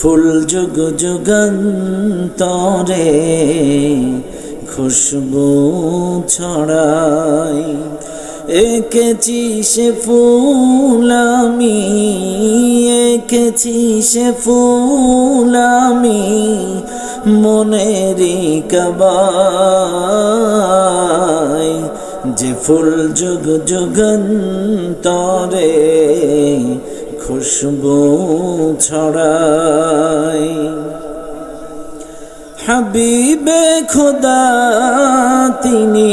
ফুল যুগ যুগান্তরে খুশবু ছড়াই। এঁকেছি সে ফুল আমি, এঁকেছি সে ফুল আমি, মনেরই কবাই যে ফুল যুগ যুগান্তরে খুশবু ছড়াই। হাবিবে খোদা, তিনি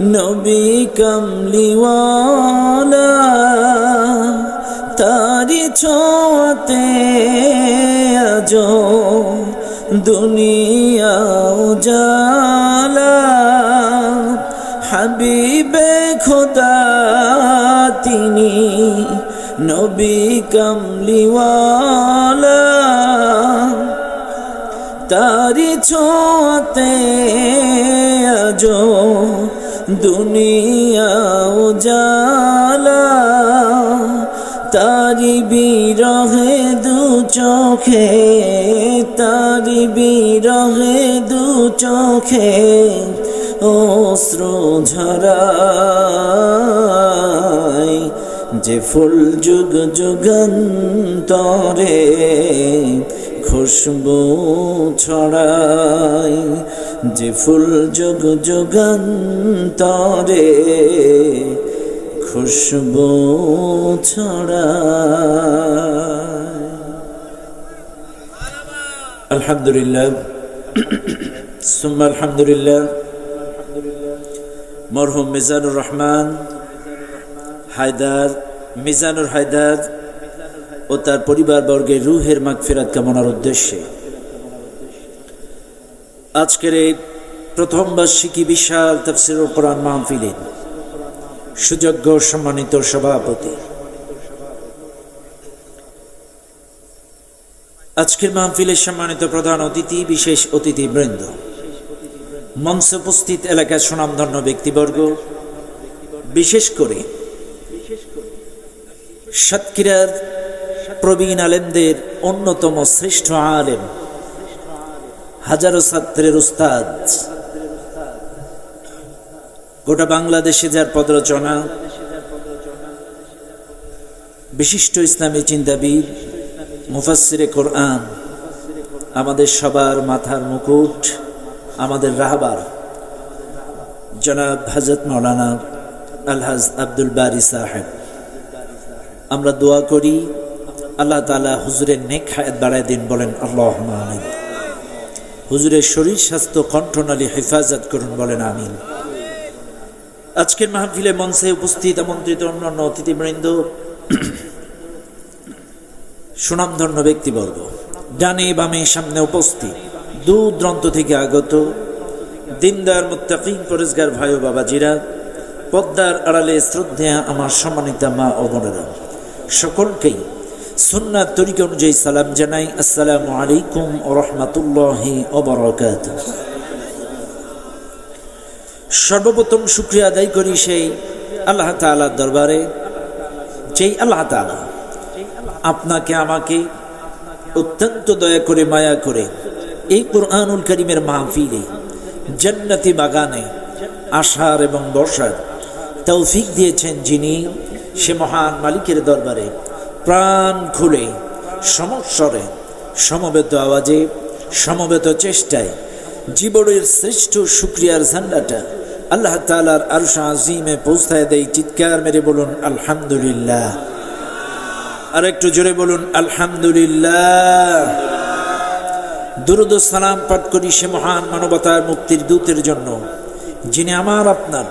নবী কমলিওয়ালা। তারি ছোঁয়াতে আজ দুনিয়া উজালা। হাবিবে খোদা, তিনি নবী কমলিওয়ালা তারি ছোঁয়াতে আজ দুনিয়া উজালা, তারি বিরহে দু চোখে, তারি বিরহে দু চোখে অশ্রু ঝরাই যে ফুল যুগ যুগান্তরে খুশবু ছড়াই, যে ফুল যুগ যুগান্তরে খুশবু ছড়াই। আলহামদুলিল্লাহ, সুম্মা আলহামদুলিল্লাহ, মরহুম মিজানুর রহমান, হায়দার মিজানুর হায়দার ও তার পরিবারবর্গের রুহের মাগফিরাত কামনার উদ্দেশ্যে। আজকের এই প্রথম বার্ষিকী বিশাল তফসির কোরআন মাহফিলের সুযোগ্য সম্মানিত সভাপতি। আজকের মাহফিলের সম্মানিত প্রধান অতিথি, বিশেষ অতিথি বৃন্দ মঞ্চে উপস্থিত এলাকার সুনামধন্য ব্যক্তিবর্গ, বিশেষ করে সাতক্ষীরার প্রবীণ আলেমদের অন্যতম শ্রেষ্ঠ আলেম, হাজারো ছাত্রের উস্তাদ। গোটা বাংলাদেশে যার পদরচনা, বিশিষ্ট ইসলামী চিন্তাবিদ মুফাসিরে কোরআন, আমাদের সবার মাথার মুকুট, আমাদের রাহবার, জনাব হাজরত মৌলানা আলহাজ আব্দুল বারি সাহেব। আমরা দোয়া করি, আল্লাহ তালা হুজুরের নেক হায়াত বাড়ায় দিন, বলেন আল্লাহ আমিন। হুজুরের শরীর স্বাস্থ্য কণ্ঠনালী হেফাজত করুন, বলেন আমিন। আজকের মাহফিলে মঞ্চে উপস্থিত আমন্ত্রিত অন্যান্য অতিথিবৃন্দ, সুনামধন্য ব্যক্তিবর্গ, ডানে বামে সামনে উপস্থিত, দূর দূরান্ত থেকে আগত দিনদার মুত্তাকিন পরেশগার ভাই ও বাবাজিরা, পদ্মার আড়ালে শ্রদ্ধা আমার সম্মানিতা মা ও সকলকেই সুন্নাত তরিকা অনুযায়ী সালাম জানাই। আসসালামু আলাইকুম রহমতুল্লাহি ওবরাকাত সর্বপ্রথম শুক্রিয়া আদায় করি সেই আল্লাহ তালার দরবারে, যেই আল্লাহ তালা আপনাকে, আমাকে অত্যন্ত দয়া করে, মায়া করে এই কোরআনুল করিমের মাহফিলে, জান্নাতি বাগানে আষাঢ় এবং বর্ষার তৌফিক দিয়েছেন যিনি সে মহান মালিকের দরবারে প্রাণ খুলে সমস্বরে সমবেত আওয়াজে, সমবেত চেষ্টায় জীবনের শ্রেষ্ঠ শুক্রিয়ার ঝান্ডাটা আল্লাহ তালার আরশা আজিমে পৌঁছায় দেয়, চিৎকার মেরে বলুন, আলহামদুলিল্লাহ। আর একটু জোরে বলুন, আলহামদুলিল্লাহ। দুরুদ সালাম পাঠ করি সে মহান মানবতার মুক্তির দূতের জন্য, যিনি আমার আপনার